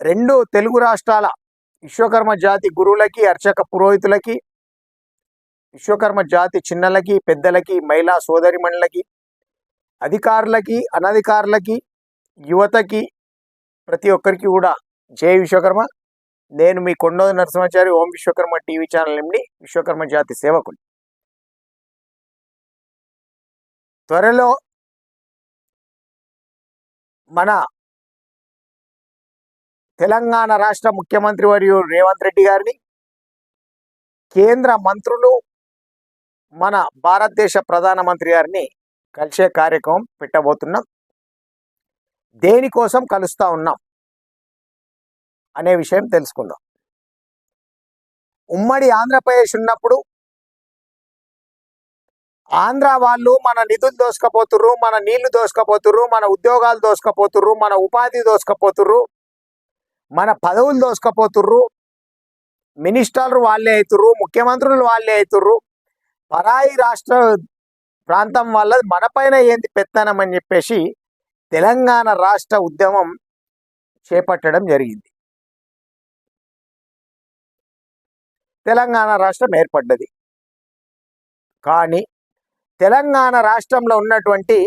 రెండు తెలుగు రాష్ట్రాల విశ్వకర్మ జాతి గురువులకి అర్చక పురోహితులకి విశ్వకర్మ జాతి చిన్నలకి పెద్దలకి మహిళా సోదరిమణులకి అధికారులకి అనధికారులకి యువతకి ప్రతి ఒక్కరికి కూడా జై విశ్వకర్మ. నేను మీ కొండోది నరసింహాచారి ఓం విశ్వకర్మ టీవీ ఛానల్ నుండి విశ్వకర్మ జాతి సేవకులు. త్వరలో మన తెలంగాణ రాష్ట్ర ముఖ్యమంత్రి వర్యు రేవంత్ రెడ్డి గారిని కేంద్ర మంత్రులు మన భారతదేశ ప్రధానమంత్రి గారిని కలిసే కార్యక్రమం పెట్టబోతున్నాం. దేనికోసం కలుస్తా ఉన్నాం అనే విషయం తెలుసుకుందాం. ఉమ్మడి ఆంధ్రప్రదేశ్ ఉన్నప్పుడు ఆంధ్ర వాళ్ళు మన నిధులు దోసుకపోతుర్రు మన నీళ్ళు దోసుకపోతుర్రు మన ఉద్యోగాలు దోసుకపోతుర్రు మన ఉపాధి దోసుకపోతుర్రు. మన పదవులు దోసుకపోతుర్రు. మినిస్టర్లు వాళ్ళే అవుతుర్రు ముఖ్యమంత్రులు వాళ్ళే అవుతుర్రు పరాయి రాష్ట్ర ప్రాంతం వల్ల మనపైన ఏంది పెత్తనం అని చెప్పేసి తెలంగాణ రాష్ట్ర ఉద్యమం చేపట్టడం జరిగింది. తెలంగాణ రాష్ట్రం ఏర్పడ్డది. కానీ తెలంగాణ రాష్ట్రంలో ఉన్నటువంటి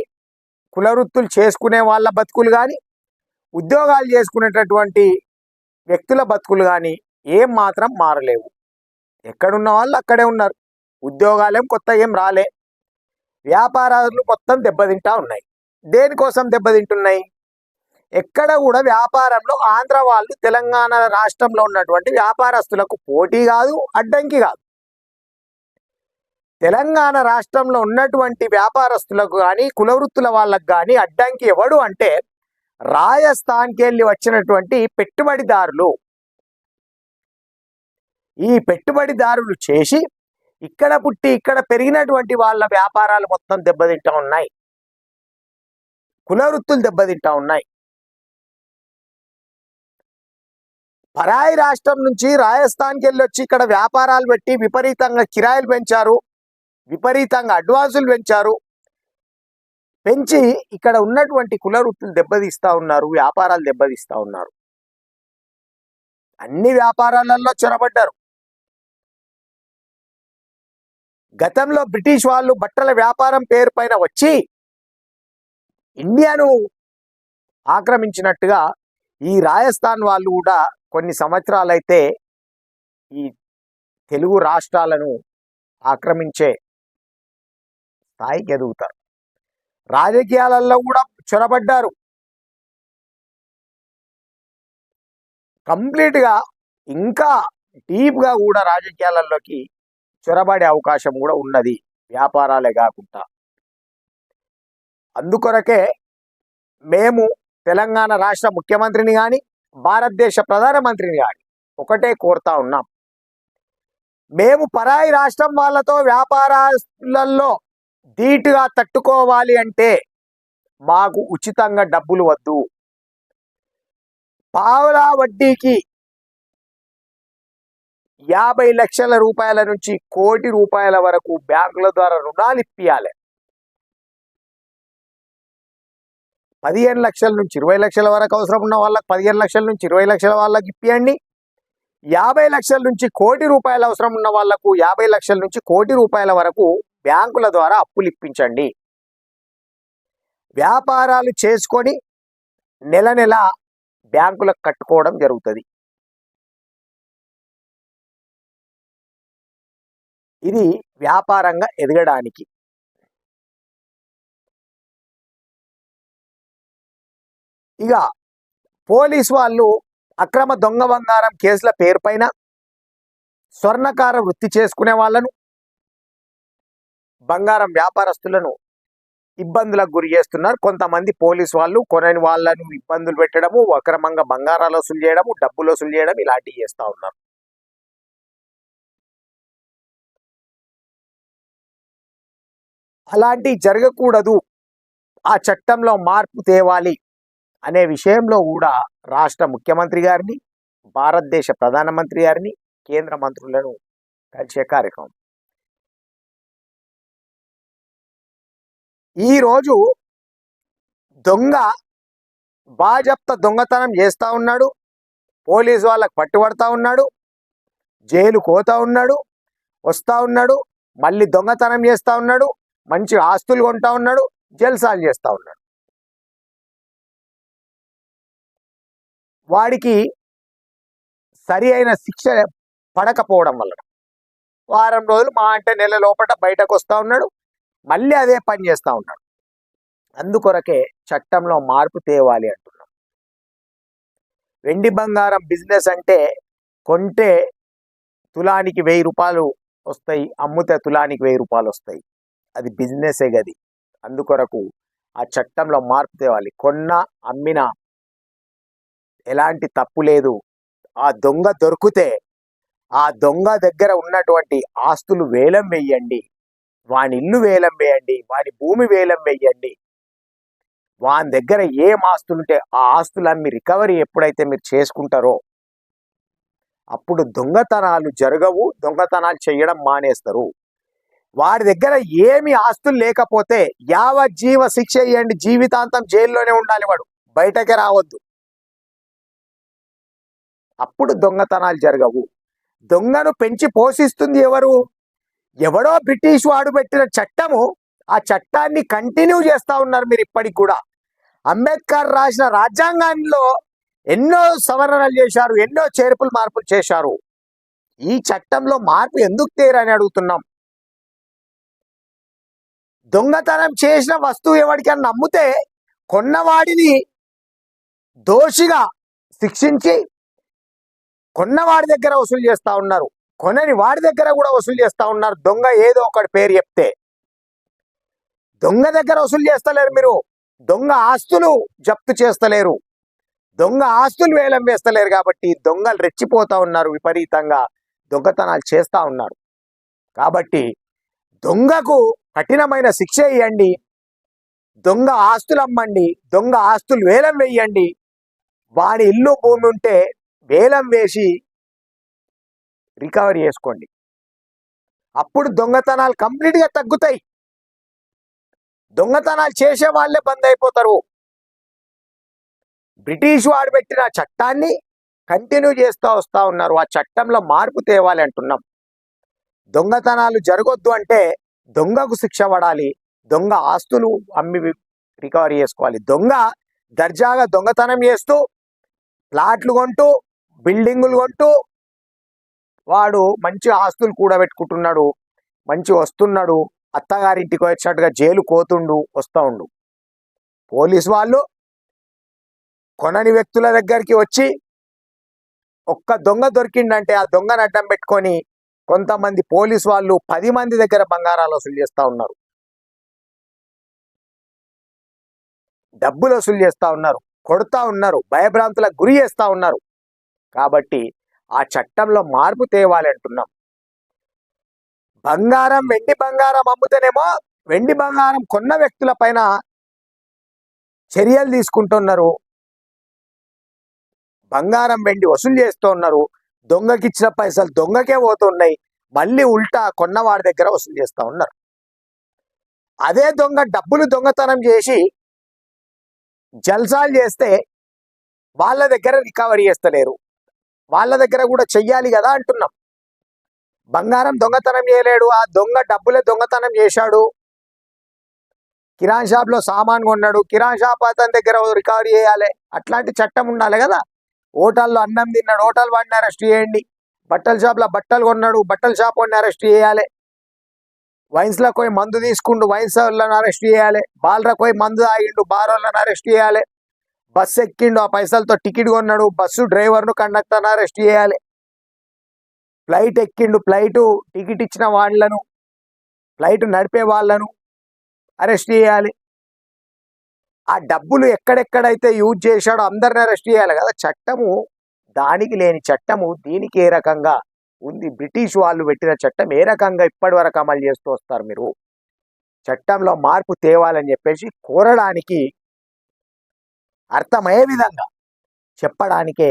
కులవృత్తులు చేసుకునే వాళ్ళ బతుకులు కానీ ఉద్యోగాలు చేసుకునేటటువంటి వ్యక్తుల బతుకులు కానీ ఏం మాత్రం మారలేవు. ఎక్కడున్న వాళ్ళు అక్కడే ఉన్నారు. ఉద్యోగాలేం కొత్త ఏం రాలే. వ్యాపారాలు మొత్తం దెబ్బతింటా ఉన్నాయి. దేనికోసం దెబ్బతింటున్నాయి? ఎక్కడ కూడా వ్యాపారంలో ఆంధ్ర వాళ్ళు తెలంగాణ రాష్ట్రంలో ఉన్నటువంటి వ్యాపారస్తులకు పోటీ కాదు అడ్డంకి కాదు. తెలంగాణ రాష్ట్రంలో ఉన్నటువంటి వ్యాపారస్తులకు కానీ కులవృత్తుల వాళ్ళకు కానీ అడ్డంకి ఎవడు అంటే రాజస్థాన్కి వెళ్ళి వచ్చినటువంటి పెట్టుబడిదారులు. ఈ పెట్టుబడిదారులు చేసి ఇక్కడ పుట్టి ఇక్కడ పెరిగినటువంటి వాళ్ళ వ్యాపారాలు మొత్తం దెబ్బతింటా ఉన్నాయి. కులవృత్తులు దెబ్బతింటా ఉన్నాయి. పరాయి రాష్ట్రం నుంచి రాజస్థాన్కి వెళ్ళి వచ్చి ఇక్కడ వ్యాపారాలు పెట్టి విపరీతంగా కిరాయిలు పెంచారు. విపరీతంగా అడ్వాన్సులు పెంచారు. పెంచి ఇక్కడ ఉన్నటువంటి కుల వృత్తులు దెబ్బతీస్తా ఉన్నారు వ్యాపారాలు దెబ్బతీస్తా ఉన్నారు. అన్ని వ్యాపారాలలో చొరబడ్డారు. గతంలో బ్రిటిష్ వాళ్ళు బట్టల వ్యాపారం పేరు పైన వచ్చి ఇండియాను ఆక్రమించినట్టుగా ఈ రాజస్థాన్ వాళ్ళు కూడా కొన్ని సంవత్సరాలైతే ఈ తెలుగు రాష్ట్రాలను ఆక్రమించే స్థాయికి ఎదుగుతారు. రాజకీయాలలో కూడా చొరబడ్డారు. కంప్లీట్గా ఇంకా డీప్గా కూడా రాజకీయాలలోకి చొరబడే అవకాశం కూడా ఉన్నది వ్యాపారాలే కాకుండా. అందుకొరకే మేము తెలంగాణ రాష్ట్ర ముఖ్యమంత్రిని కానీ భారతదేశ ప్రధానమంత్రిని కానీ ఒకటే కోరుతా ఉన్నాం. మేము పరాయి రాష్ట్రం వాళ్ళతో వ్యాపారాలలో ధీటుగా తట్టుకోవాలి అంటే మాకు ఉచితంగా డబ్బులు వద్దు. పావులా వడ్డీకి యాభై లక్షల రూపాయల నుంచి కోటి రూపాయల వరకు బ్యాంకుల ద్వారా రుణాలు ఇప్పియాలి. పదిహేను లక్షల నుంచి ఇరవై లక్షల వరకు అవసరం ఉన్న వాళ్ళకి పదిహేను లక్షల నుంచి ఇరవై లక్షల వాళ్ళకి ఇప్పియండి. యాభై లక్షల నుంచి కోటి రూపాయల అవసరం ఉన్న వాళ్ళకు యాభై లక్షల నుంచి కోటి రూపాయల వరకు బ్యాంకుల ద్వారా అప్పులు ఇప్పించండి వ్యాపారాలు చేసుకొని నెల నెల బ్యాంకులకు కట్టుకోవడం జరుగుతుంది. ఇది వ్యాపారంగా ఎదగడానికి. ఇక పోలీస్ వాళ్ళు అక్రమ దొంగ బంగారం కేసుల పేరుపైన స్వర్ణకార వృత్తి చేసుకునే వాళ్ళను బంగారం వ్యాపారస్తులను ఇబ్బందులకు గురి చేస్తున్నారు. కొంతమంది పోలీస్ వాళ్ళు కొనని వాళ్ళను ఇబ్బందులు పెట్టడము అక్రమంగా బంగారాలు వసూలు చేయడము డబ్బులు వసూలు చేయడం ఇలాంటివి చేస్తూ ఉన్నారు. అలాంటి జరగకూడదు. ఆ చట్టంలో మార్పు తేవాలి అనే విషయంలో కూడా రాష్ట్ర ముఖ్యమంత్రి గారిని భారతదేశ ప్రధానమంత్రి గారిని కేంద్ర మంత్రులను కలిసే కార్యక్రమం. ఈరోజు దొంగ బాజప్త దొంగతనం చేస్తూ ఉన్నాడు పోలీసు వాళ్ళకు పట్టుబడతా ఉన్నాడు జైలు కోతా ఉన్నాడు వస్తూ ఉన్నాడు మళ్ళీ దొంగతనం చేస్తూ ఉన్నాడు మంచి ఆస్తులు కొంటా ఉన్నాడు జల్సాలు చేస్తూ ఉన్నాడు. వాడికి సరి అయిన శిక్ష పడకపోవడం వల్ల వారం రోజులు మా అంటే నెల లోపల బయటకు వస్తూ ఉన్నాడు మళ్ళీ అదే పని చేస్తూ ఉన్నాడు అందుకొరకే చట్టంలో మార్పు తేవాలి అంటున్నాం వెండి బంగారం బిజినెస్ అంటే కొంటే తులానికి వెయ్యి రూపాయలు వస్తాయి అమ్ముతే తులానికి వెయ్యి రూపాయలు వస్తాయి. అది బిజినెసే గది. అందుకొరకు ఆ చట్టంలో మార్పు తేవాలి. కొన్న అమ్మిన ఎలాంటి తప్పు లేదు. ఆ దొంగ దొరికితే ఆ దొంగ దగ్గర ఉన్నటువంటి ఆస్తులు వేలం వేయండి. వాని ఇల్లు వేలం వేయండి వాని భూమి వేలం వేయండి. వాని దగ్గర ఏం ఆస్తులు ఉంటే ఆ ఆస్తులన్నీ రికవరీ ఎప్పుడైతే మీరు చేసుకుంటారో అప్పుడు దొంగతనాలు జరగవు దొంగతనాలు చేయడం మానేస్తారు. వారి దగ్గర ఏమి ఆస్తులు లేకపోతే యావ జీవ శిక్ష ఇవ్వండి జీవితాంతం జైల్లోనే ఉండాలి వాడు బయటకే రావద్దు. అప్పుడు దొంగతనాలు జరగవు. దొంగను పెంచి పోషిస్తుంది ఎవరు? ఎవడో బ్రిటిష్ వాడు పెట్టిన చట్టము ఆ చట్టాన్ని కంటిన్యూ చేస్తూ ఉన్నారు మీరు ఇప్పటికి కూడా. అంబేద్కర్ రాసిన రాజ్యాంగంలో ఎన్నో సవరణలు చేశారు ఎన్నో చేర్పులు మార్పులు చేశారు. ఈ చట్టంలో మార్పు ఎందుకు తేరని అడుగుతున్నాం? దొంగతనం చేసిన వస్తువు ఎవరికైనా నమ్మితే కొన్నవాడిని దోషిగా శిక్షించి కొన్నవాడి దగ్గర వసూలు చేస్తూ ఉన్నారు. కొనని వాడి దగ్గర కూడా వసూలు చేస్తా ఉన్నారు. దొంగ ఏదో ఒకటి పేరు చెప్తే. దొంగ దగ్గర వసూలు చేస్తలేరు మీరు. దొంగ ఆస్తులు జప్తు చేస్తలేరు. దొంగ ఆస్తులు వేలం వేస్తలేరు కాబట్టి దొంగలు రెచ్చిపోతా ఉన్నారు విపరీతంగా. దొంగతనాలు చేస్తా ఉన్నారు. కాబట్టి దొంగకు కఠినమైన శిక్ష ఇవ్వండి దొంగ ఆస్తులు అమ్మండి. దొంగ ఆస్తులు వేలం వేయండి. వాడి ఇల్లు భూమి ఉంటే వేలం వేసి రికవరీ చేసుకోండి. అప్పుడు దొంగతనాలు కంప్లీట్గా తగ్గుతాయి. దొంగతనాలు చేసే వాళ్ళే బంద్ అయిపోతారు. బ్రిటిష్ వాడు పెట్టిన చట్టాన్ని కంటిన్యూ చేస్తూ వస్తూ ఉన్నారు. ఆ చట్టంలో మార్పు తేవాలి అంటున్నాం. దొంగతనాలు జరగొద్దు అంటే దొంగకు శిక్ష పడాలి. దొంగ ఆస్తులు అమ్మి రికవరీ చేసుకోవాలి. దొంగ దర్జాగా దొంగతనం చేస్తూ ప్లాట్లు కొంటూ బిల్డింగులు కొంటూ వాడు మంచి ఆస్తులు కూడబెట్టుకుంటున్నాడు మంచి వస్తున్నాడు అత్తగారింటికి వచ్చినట్టుగా జైలు కోతుండు వస్తూ ఉండు. పోలీస్ వాళ్ళు కొనని వ్యక్తుల దగ్గరికి వచ్చి ఒక్క దొంగ దొరికిండంటే ఆ దొంగను అడ్డం పెట్టుకొని కొంతమంది పోలీస్ వాళ్ళు పది మంది దగ్గర బంగారాలు వసూలు చేస్తూ ఉన్నారు. డబ్బులు వసూలు చేస్తూ ఉన్నారు కొడతా ఉన్నారు భయభ్రాంతులకు గురి చేస్తూ ఉన్నారు. కాబట్టి ఆ చట్టంలో మార్పు తేవాలంటున్నాం బంగారం వెండి బంగారం అమ్ముతేనేమో వెండి బంగారం కొన్న వ్యక్తుల పైన చర్యలు తీసుకుంటున్నారు. బంగారం వెండి వసూలు చేస్తూ ఉన్నారు దొంగకిచ్చిన పైసలు దొంగకే పోతున్నాయి. మళ్ళీ ఉల్టా కొన్నవాడి దగ్గర వసూలు చేస్తూ ఉన్నారు. అదే దొంగ డబ్బులు దొంగతనం చేసి జల్సాలు చేస్తే వాళ్ళ దగ్గర రికవరీ చేస్తలేరు. వాళ్ళ దగ్గర కూడా చెయ్యాలి కదా అంటున్నాం. బంగారం దొంగతనం చేయలేడు ఆ దొంగ డబ్బులే దొంగతనం చేశాడు. కిరాణ్ షాప్లో సామాన్ కొన్నాడు కిరాణ్ షాప్ అతని దగ్గర రికవరీ చేయాలి. అట్లాంటి చట్టం ఉండాలి కదా. హోటల్లో అన్నం తిన్నాడు హోటల్ వాడిని అరెస్ట్ చేయండి. బట్టల షాప్లో బట్టలు కొన్నాడు బట్టల షాప్ వాడిని అరెస్ట్ చేయాలి. వైన్స్లో పోయి మందు తీసుకుండు వైన్స్ వాళ్ళని అరెస్ట్ చేయాలి. బాలరకు పోయి మందు తాగిండు బార్ వాళ్ళని అరెస్ట్ చేయాలి. బస్సు ఎక్కిండు ఆ పైసలతో టికెట్ కొన్నాడు. బస్సు డ్రైవర్ను కండక్టర్ను అరెస్ట్ చేయాలి. ఫ్లైట్ ఎక్కిండు ఫ్లైట్ టికెట్ ఇచ్చిన వాళ్ళను ఫ్లైట్ నడిపే వాళ్ళను అరెస్ట్ చేయాలి. ఆ డబ్బులు ఎక్కడెక్కడైతే యూజ్ చేశాడో అందరిని అరెస్ట్ చేయాలి కదా. చట్టము దానికి లేని చట్టము దీనికి ఏ రకంగా ఉంది? బ్రిటిష్ వాళ్ళు పెట్టిన చట్టం ఏ రకంగా ఇప్పటి వరకు అమలు చేస్తూ వస్తారు మీరు? చట్టంలో మార్పు తేవాలని చెప్పేసి కోరడానికి అర్థమయ్యే విధంగా చెప్పడానికే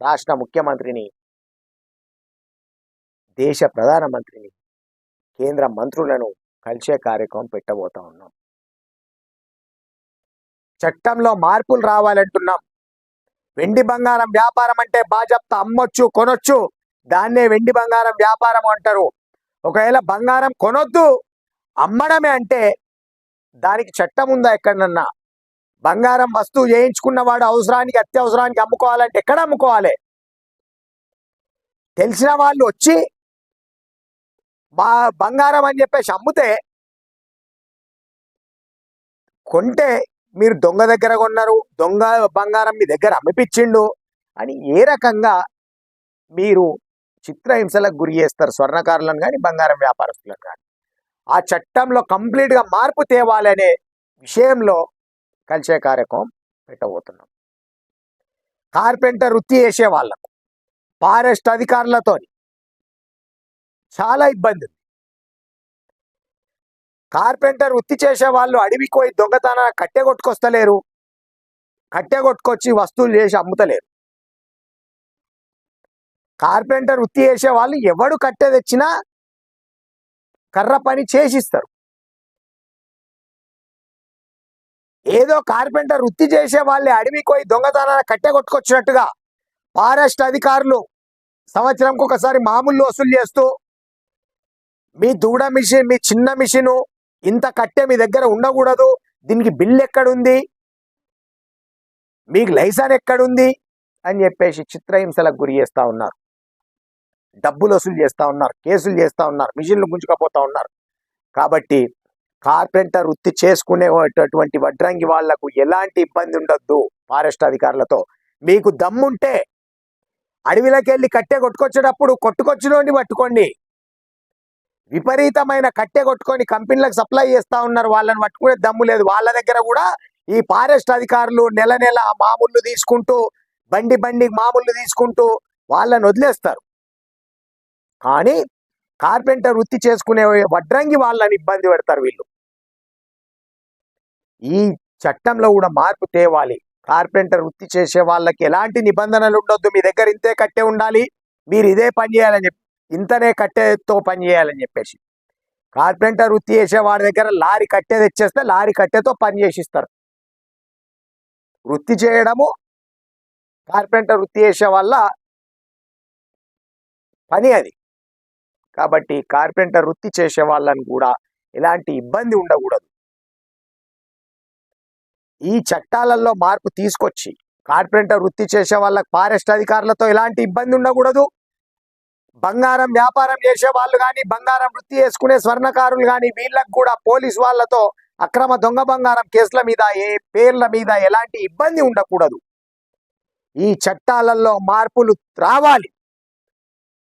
రాష్ట్ర ముఖ్యమంత్రిని దేశ ప్రధానమంత్రిని కేంద్ర మంత్రులను కలిసే కార్యక్రమం పెట్టబోతా ఉన్నాం. చట్టంలో మార్పులు రావాలంటున్నాం. వెండి బంగారం వ్యాపారం అంటే బాజప్త అమ్మొచ్చు కొనొచ్చు. దాన్నే వెండి బంగారం వ్యాపారం అంటారు. ఒకవేళ బంగారం కొనొద్దు అమ్మడమే అంటే దానికి చట్టం ఉందా ఎక్కడనన్నా? బంగారం వస్తువు చేయించుకున్నవాడు అవసరానికి అత్యవసరానికి అమ్ముకోవాలంటే ఎక్కడ అమ్ముకోవాలి? తెలిసిన వాళ్ళు వచ్చి బా బంగారం అని చెప్పేసి అమ్మితే కొంటే మీరు దొంగ దగ్గర కొన్నారు దొంగ బంగారం మీ దగ్గర అమ్మిపించిండు అని ఏ రకంగా మీరు చిత్రహింసలకు గురి చేస్తారు స్వర్ణకారులను కానీ బంగారం వ్యాపారస్తులను కానీ ఆ చట్టంలో కంప్లీట్గా మార్పు తేవాలనే విషయంలో కలిసే కార్యక్రమం పెట్టబోతున్నాం. కార్పెంటర్ వృత్తి చేసే వాళ్ళకు ఫారెస్ట్ అధికారులతో చాలా ఇబ్బంది ఉంది. కార్పెంటర్ వృత్తి చేసే వాళ్ళు అడవికి పోయి దొంగతన కట్టె కొట్టుకొస్తలేరు కట్టె కొట్టుకొచ్చి వస్తువులు చేసి అమ్ముతలేరు. కార్పెంటర్ వృత్తి చేసే వాళ్ళు ఎవడు కట్టె తెచ్చినా కర్ర పని చేసిస్తారు. ఏదో కార్పెంటర్ వృత్తి చేసే వాళ్ళే అడవికి పోయి దొంగతనాన్ని కట్టె కొట్టుకొచ్చినట్టుగా ఫారెస్ట్ అధికారులు సంవత్సరంకి ఒకసారి మామూలు వసూలు చేస్తూ మీ దూడ మిషన్ మీ చిన్న మిషను ఇంత కట్టె మీ దగ్గర ఉండకూడదు. దీనికి బిల్ ఎక్కడుంది? మీకు లైసెన్స్ ఎక్కడుంది? అని చెప్పేసి చిత్రహింసలకు గురి చేస్తూ ఉన్నారు. డబ్బులు వసూలు చేస్తూ ఉన్నారు కేసులు చేస్తూ ఉన్నారు మిషన్లు గుంజుకపోతూ ఉన్నారు. కాబట్టి కార్పెంటర్ వృత్తి చేసుకునేటటువంటి వడ్రంగి వాళ్ళకు ఎలాంటి ఇబ్బంది ఉండొద్దు ఫారెస్ట్ అధికారులతో. మీకు దమ్ముంటే అడవిలోకి వెళ్ళి కట్టె కొట్టుకొచ్చేటప్పుడు కొట్టుకొచ్చినోని పట్టుకోండి. విపరీతమైన కట్టె కొట్టుకొని కంపెనీలకు సప్లై చేస్తా ఉన్నారు వాళ్ళని పట్టుకునే దమ్ము లేదు. వాళ్ళ దగ్గర కూడా ఈ ఫారెస్ట్ అధికారులు నెల నెల మామూలు తీసుకుంటూ బండి బండి మామూలు తీసుకుంటూ వాళ్ళని వదిలేస్తారు. కానీ కార్పెంటర్ వృత్తి చేసుకునే వడ్రంగి వాళ్ళని ఇబ్బంది పెడతారు వీళ్ళు. ఈ చట్టంలో కూడా మార్పు తేవాలి. కార్పెంటర్ వృత్తి చేసే వాళ్ళకి ఎలాంటి నిబంధనలు ఉండొద్దు. మీ దగ్గర ఇంతే కట్టే ఉండాలి. మీరు ఇదే పని చేయాలని చెప్పి ఇంతనే కట్టెతో పని చేయాలని చెప్పేసి. కార్పెంటర్ వృత్తి చేసే వాడి దగ్గర లారీ కట్టే తెచ్చేస్తే లారీ కట్టెతో పని చేసిస్తారు. వృత్తి చేయడము కార్పెంటర్ వృత్తి చేసే వల్ల పని అది. కాబట్టి కార్పెంటర్ వృత్తి చేసే వాళ్ళని కూడా ఎలాంటి ఇబ్బంది ఉండకూడదు. ఈ చట్టాలలో మార్పు తీసుకొచ్చి కార్పెంటర్ వృత్తి చేసే వాళ్ళకి ఫారెస్ట్ అధికారులతో ఎలాంటి ఇబ్బంది ఉండకూడదు. బంగారం వ్యాపారం చేసే వాళ్ళు కానీ బంగారం వృత్తి చేసుకునే స్వర్ణకారులు కానీ వీళ్ళకు కూడా పోలీస్ వాళ్ళతో అక్రమ దొంగ బంగారం కేసుల మీద ఏ పేర్ల మీద ఎలాంటి ఇబ్బంది ఉండకూడదు. ఈ చట్టాలలో మార్పులు రావాలి.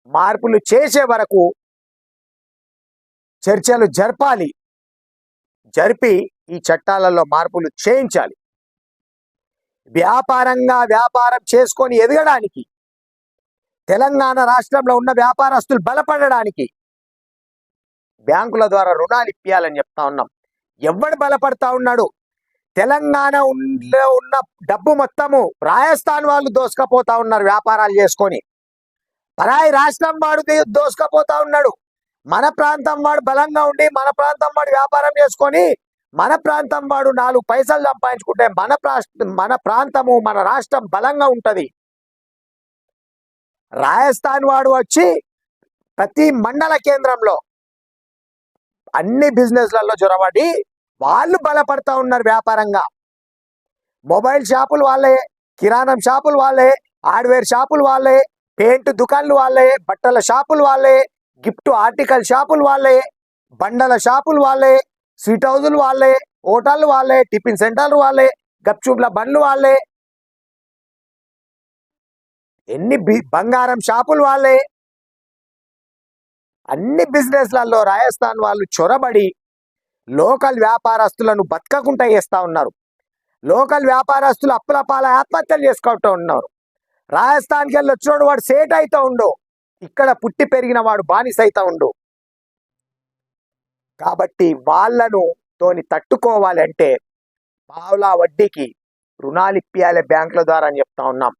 మార్పులు చేసే వరకు చర్చలు జరపాలి. జరిపి ఈ చట్టాలలో మార్పులు చేయించాలి. వ్యాపారంగా వ్యాపారం చేసుకొని ఎదగడానికి తెలంగాణ రాష్ట్రంలో ఉన్న వ్యాపారస్తులు బలపడడానికి బ్యాంకుల ద్వారా రుణాలు ఇప్పియాలని చెప్తా ఉన్నాం. ఎవడు బలపడతా ఉన్నాడు? తెలంగాణ ఉన్న డబ్బు మొత్తము రాజస్థాన్ వాళ్ళు దోసుకపోతా ఉన్నారు వ్యాపారాలు చేసుకొని. పరాయి రాష్ట్రం వాడు దోసుకపోతా ఉన్నాడు. మన ప్రాంతం వాడు బలంగా ఉండి మన ప్రాంతం వాడు వ్యాపారం చేసుకొని మన ప్రాంతం వాడు నాలుగు పైసలు సంపాదించుకుంటే మన మన ప్రాంతము మన రాష్ట్రం బలంగా ఉంటుంది. రాజస్థాన్ వాడు వచ్చి ప్రతి మండల కేంద్రంలో అన్ని బిజినెస్లలో జొరబడి వాళ్ళు బలపడతా ఉన్నారు వ్యాపారంగా. మొబైల్ షాపులు వాళ్ళే కిరాణం షాపులు వాళ్ళే హార్డ్వేర్ షాపులు వాళ్ళే పెయింట్ దుకాన్లు వాళ్ళే బట్టల షాపులు వాళ్ళే గిఫ్ట్ ఆర్టికల్ షాపులు వాళ్ళే బండల షాపులు వాళ్ళే స్వీట్ హౌజులు వాళ్ళే హోటళ్ళు వాళ్ళే టిఫిన్ సెంటర్లు వాళ్ళే గప్చూప్ల బండ్లు వాళ్ళే. ఎన్ని బి- బంగారం షాపులు వాళ్ళే. అన్ని బిజినెస్లలో రాజస్థాన్ వాళ్ళు చొరబడి లోకల్ వ్యాపారస్తులను బతకకుండా చేస్తా ఉన్నారు. లోకల్ వ్యాపారస్తులు అప్పుల పాల ఆత్మహత్యలు చేసుకుంటూ ఉన్నారు. రాజస్థాన్కి వెళ్ళి వచ్చినోడు వాడు సేట్ అవుతూ ఉండవు ఇక్కడ పుట్టి పెరిగిన వాడు బానిస ఉండు. కాబట్టి వాళ్ళను తోని తట్టుకోవాలంటే పావులా వడ్డీకి రుణాలు ఇప్పియాలి బ్యాంకుల ద్వారా అని చెప్తా ఉన్నాం.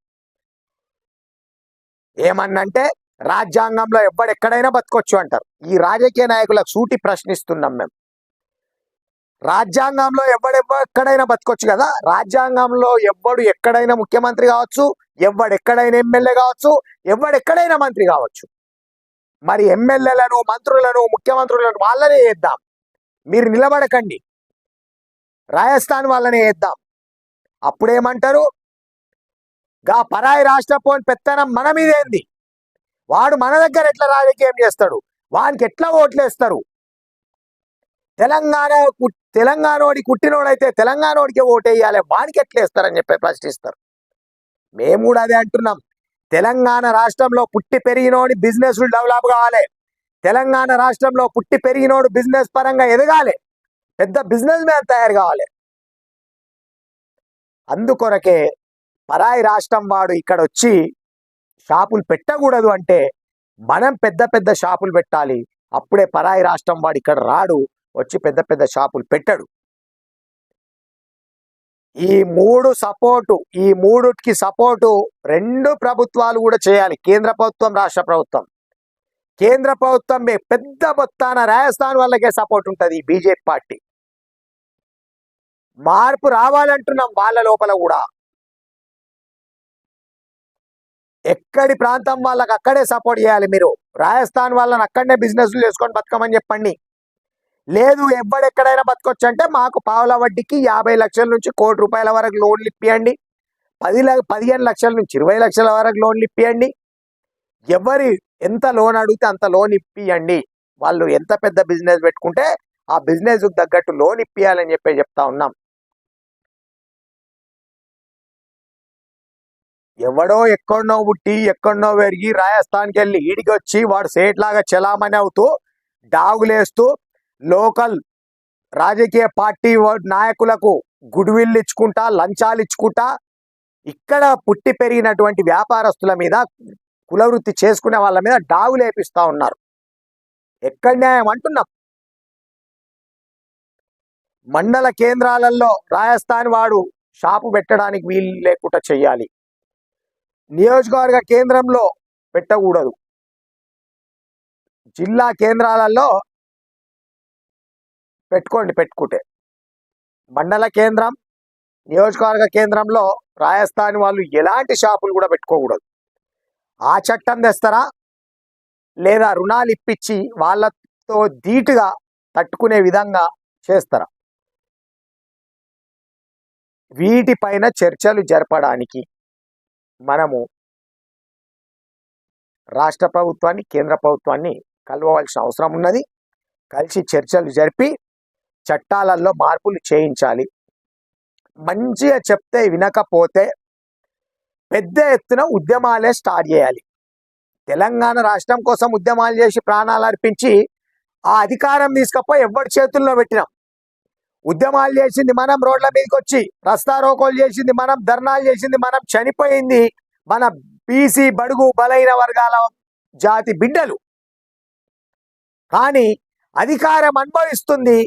ఏమన్నంటే రాజ్యాంగంలో ఎవడెక్కడైనా బతకొచ్చు అంటారు. ఈ రాజకీయ నాయకులకు సూటి ప్రశ్నిస్తున్నాం మేము. రాజ్యాంగంలో ఎవడెవ ఎక్కడైనా బతకొచ్చు కదా? రాజ్యాంగంలో ఎవ్వడు ఎక్కడైనా ముఖ్యమంత్రి కావచ్చు ఎవడెక్కడైనా ఎమ్మెల్యే కావచ్చు ఎవడెక్కడైనా మంత్రి కావచ్చు. మరి ఎమ్మెల్యేలను మంత్రులను ముఖ్యమంత్రులను వాళ్ళనే వేద్దాం మీరు నిలబడకండి. రాజస్థాన్ వాళ్ళనే వేద్దాం అప్పుడేమంటారు? గా పరాయి రాష్ట్ర పోని పెత్తనం మన మీదేంది? వాడు మన దగ్గర ఎట్లా రాజకీయం చేస్తాడు? వానికి ఎట్లా ఓట్లేస్తారు? తెలంగాణ కు- తెలంగాణోడి కుట్టినోడైతే తెలంగాణోడికి ఓటేయాలి వాడికి ఎట్లా వేస్తారని చెప్పి ప్రశ్నిస్తారు. మేము కూడా అదే అంటున్నాం. తెలంగాణ రాష్ట్రంలో పుట్టి పెరిగినోడి బిజినెస్లు డెవలప్ కావాలి. తెలంగాణ రాష్ట్రంలో పుట్టి పెరిగినోడు బిజినెస్ పరంగా ఎదగాలి. పెద్ద బిజినెస్ మ్యాన్ తయారు కావాలి. అందుకొరకే పరాయి రాష్ట్రం వాడు ఇక్కడ వచ్చి షాపులు పెట్టకూడదు అంటే మనం పెద్ద పెద్ద షాపులు పెట్టాలి. అప్పుడే పరాయి రాష్ట్రం వాడు ఇక్కడ రాడు. వచ్చి పెద్ద పెద్ద షాపులు పెట్టడు. ఈ మూడు సపోర్టు ఈ మూడుకి సపోర్టు రెండు ప్రభుత్వాలు కూడా చేయాలి. కేంద్ర ప్రభుత్వం రాష్ట్ర ప్రభుత్వం. కేంద్ర ప్రభుత్వం పెద్ద మొత్తాన రాజస్థాన్ వాళ్ళకే సపోర్ట్ ఉంటుంది బీజేపీ పార్టీ. మార్పు రావాలంటున్నాం వాళ్ళ లోపల కూడా. ఎక్కడి ప్రాంతం వాళ్ళకి అక్కడే సపోర్ట్ చేయాలి మీరు. రాజస్థాన్ వాళ్ళని అక్కడనే బిజినెస్లు చేసుకొని బతకమని చెప్పండి. లేదు ఎవ్వడెక్కడైనా బతకొచ్చు అంటే మాకు పావుల వడ్డీకి యాభై లక్షల నుంచి కోటి రూపాయల వరకు లోన్లు ఇప్పియండి. పది పదిహేను లక్షల నుంచి ఇరవై లక్షల వరకు లోన్లు ఇప్పియండి. ఎవరి ఎంత లోన్ అడిగితే అంత లోన్ ఇప్పియండి. వాళ్ళు ఎంత పెద్ద బిజినెస్ పెట్టుకుంటే ఆ బిజినెస్ తగ్గట్టు లోన్ ఇప్పియాలని చెప్పి చెప్తా ఉన్నాం. ఎవడో ఎక్కడనో పుట్టి ఎక్కడనో పెరిగి రాజస్థాన్కి వెళ్ళి ఈడికి వచ్చి వాడు సేట్ లాగా చలామణి అవుతూ డాగులేస్తూ లోకల్ రాజకీయ పార్టీ నాయకులకు గుడ్విల్ ఇచ్చుకుంటా లంచాలు ఇచ్చుకుంటా ఇక్కడ పుట్టి పెరిగినటువంటి వ్యాపారస్తుల మీద కులవృత్తి చేసుకునే వాళ్ళ మీద డాగులు ఉన్నారు. ఎక్కడ న్యాయం అంటున్నాం? మండల కేంద్రాలలో రాజస్థాన్ వాడు షాపు పెట్టడానికి వీలు లేకుండా చెయ్యాలి. నియోజకవర్గ కేంద్రంలో పెట్టకూడదు. జిల్లా కేంద్రాలలో పెట్టుకోండి పెట్టుకుంటే. మండల కేంద్రం నియోజకవర్గ కేంద్రంలో రాజస్థాన్ వాళ్ళు ఎలాంటి షాపులు కూడా పెట్టుకోకూడదు. ఆ చట్టం తెస్తారా? లేదా రుణాలు ఇప్పించి వాళ్ళతో ధీటుగా తట్టుకునే విధంగా చేస్తారా? వీటిపైన చర్చలు జరపడానికి మనము రాష్ట్ర ప్రభుత్వాన్ని కేంద్ర ప్రభుత్వాన్ని కలవవలసిన అవసరం ఉన్నది. కలిసి చర్చలు జరిపి చట్టాలలో మార్పులు చేయించాలి. మంచిగా చెప్తే వినకపోతే పెద్ద ఎత్తున ఉద్యమాలే స్టార్ట్ చేయాలి. తెలంగాణ రాష్ట్రం కోసం ఉద్యమాలు చేసి ప్రాణాలు అర్పించి ఆ అధికారం తీసుకపోయి ఎవరి చేతుల్లో పెట్టినాం. ఉద్యమాలు చేసింది మనం రోడ్ల మీదకి వచ్చి రస్తా రోకోలు చేసింది మనం ధర్నాలు చేసింది మనం చనిపోయింది మన బీసీ బడుగు బలైన వర్గాల జాతి బిడ్డలు. కానీ అధికారం అనుభవిస్తుంది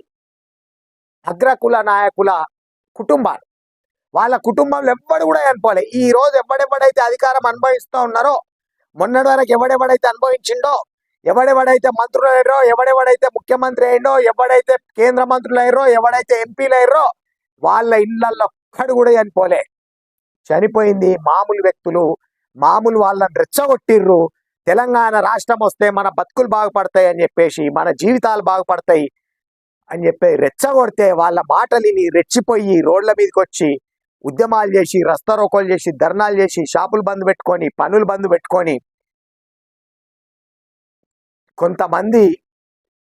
అగ్రకుల నాయకుల కుటుంబాలు. వాళ్ళ కుటుంబంలో ఎవ్వడు కూడా అనుకోవాలి ఈ రోజు ఎవడెవడైతే అధికారం అనుభవిస్తూ ఉన్నారో మొన్నటి వరకు ఎవడెవడైతే అనుభవించిండో ఎవడెవడైతే మంత్రులు అయ్యారో ఎవడెవడైతే ముఖ్యమంత్రి అయ్యిండో ఎవడైతే కేంద్ర మంత్రులు అయ్యారో ఎవడైతే ఎంపీలు అయ్యారో వాళ్ళ ఇళ్ళలో ఒక్కడు కూడా చనిపోలే చనిపోయింది మామూలు వ్యక్తులు మామూలు వాళ్ళని రెచ్చగొట్టిర్రు. తెలంగాణ రాష్ట్రం వస్తే మన బతుకులు బాగుపడతాయి అని చెప్పేసి మన జీవితాలు బాగుపడతాయి. అని చెప్పి రెచ్చగొడితే వాళ్ళ మాటలిని రెచ్చిపోయి రోడ్ల మీదకి వచ్చి ఉద్యమాలు చేసి రస్తారోకోలు చేసి ధర్నాలు చేసి షాపులు బంద్ పెట్టుకొని పనులు బంద్ పెట్టుకొని కొంతమంది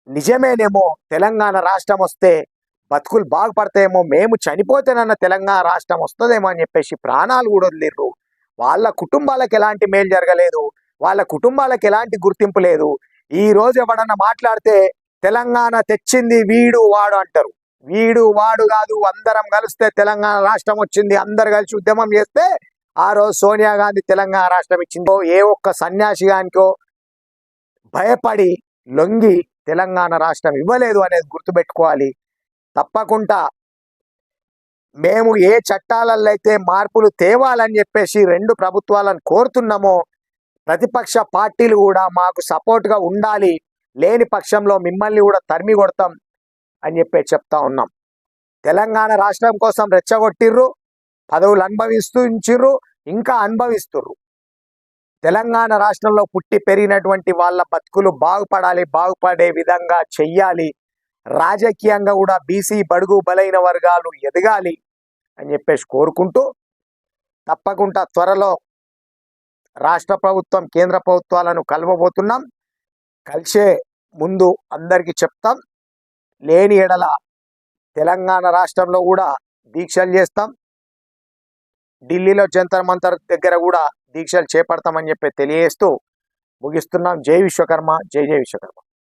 నిజమేనేమో తెలంగాణ రాష్ట్రం వస్తే బతుకులు బాగుపడతాయేమో మేము చనిపోతేనన్న తెలంగాణ రాష్ట్రం వస్తుందేమో అని చెప్పేసి ప్రాణాలు కూడా వదిలిర్రు. వాళ్ళ కుటుంబాలకు ఎలాంటి మేలు జరగలేదు వాళ్ళ కుటుంబాలకు ఎలాంటి గుర్తింపు లేదు. ఈ రోజు ఎవడన్నా మాట్లాడితే తెలంగాణ తెచ్చింది వీడు వాడు అంటారు. వీడు వాడు కాదు అందరం కలిస్తే తెలంగాణ రాష్ట్రం వచ్చింది అందరు కలిసి ఉద్యమం చేస్తే ఆ రోజు సోనియా గాంధీ తెలంగాణ రాష్ట్రం ఇచ్చిందో. ఏ ఒక్క సన్యాసిగానికో భయపడి లొంగి తెలంగాణ రాష్ట్రం ఇవ్వలేదు అనేది గుర్తుపెట్టుకోవాలి. తప్పకుండా మేము ఏ చట్టాలలో అయితే మార్పులు తేవాలని చెప్పేసి రెండు ప్రభుత్వాలను కోరుతున్నామో ప్రతిపక్ష పార్టీలు కూడా మాకు సపోర్ట్గా ఉండాలి. లేని పక్షంలో మిమ్మల్ని కూడా తరిమి కొడతాం అని చెప్పి చెప్తా ఉన్నాం. తెలంగాణ రాష్ట్రం కోసం రెచ్చగొట్టిర్రు పదవులు అనుభవిస్తూ ఉంచిర్రు ఇంకా అనుభవిస్తుర్రు. తెలంగాణ రాష్ట్రంలో పుట్టి పెరిగినటువంటి వాళ్ళ బతుకులు బాగుపడాలి బాగుపడే విధంగా చెయ్యాలి. రాజకీయంగా కూడా బీసీ బడుగు బలైన వర్గాలు ఎదగాలి అని చెప్పేసి కోరుకుంటూ తప్పకుండా త్వరలో రాష్ట్ర ప్రభుత్వం కేంద్ర ప్రభుత్వాలను కలవబోతున్నాం. కలిసే ముందు అందరికీ చెప్తాం. లేని ఎడల తెలంగాణ రాష్ట్రంలో కూడా దీక్షలు చేస్తాం. ఢిల్లీలో జంతర్ మంతర్ దగ్గర కూడా దీక్షలు చేపడతామని చెప్పి తెలియజేస్తూ ముగిస్తున్నాం. జై విశ్వకర్మ. జై జై విశ్వకర్మ.